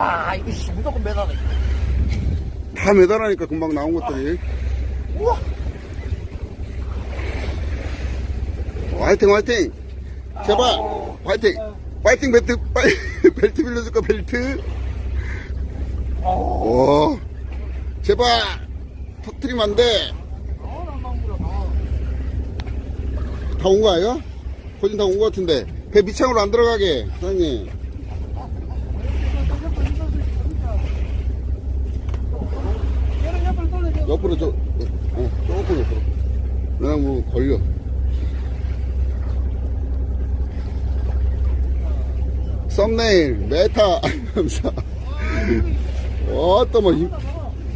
아, 이거 씨, 무조건 매달아. 다 매달하니까 금방 나온 것들이. 우와! 화이팅, 화이팅! 제발! 화이팅! 파이팅 벨트, 파이, 벨트 빌려줄까, 벨트? 오, 제발! 터트리면 안 돼! 다 온 거 아니야? 거진 다 온 거 같은데. 배 밑창으로 안 들어가게, 사장님. 옆으로 저, 어, 조금 옆으로. 왜냐면 뭐 걸려. 썸네일, 메타, 감사. 왔다, 뭐, 힘,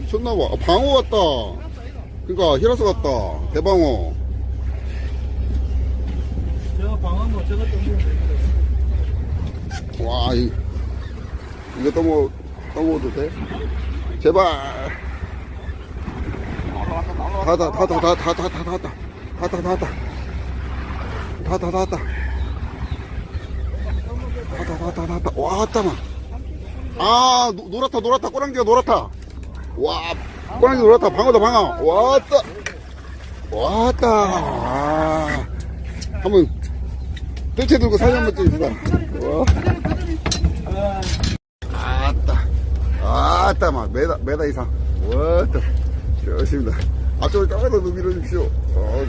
미쳤나봐. 아, 방어 같다. 그니까, 히라스 같다. 대방어. 좀 와, 이, 이거 떠먹, 떠먹어도 돼? 제발. 다, 다, 다, 다, 다, 다, 다, 다, 다, 다, 다, 와, 왔다만. 아, 노, 노랗다, 노랗다, 꼬랑지가 노랗다. 와, 꼬랑지 노랗다, 방어다, 방어. 왔다. 왔다. 아, 한번, 뜰채 들고 사진 한번 찍읍시다. 와. 아따. 아따, 막, 메다, 메다 이상. 왔다. 좋습니다. 앞쪽을 조금 더 밀어주십시오. 어,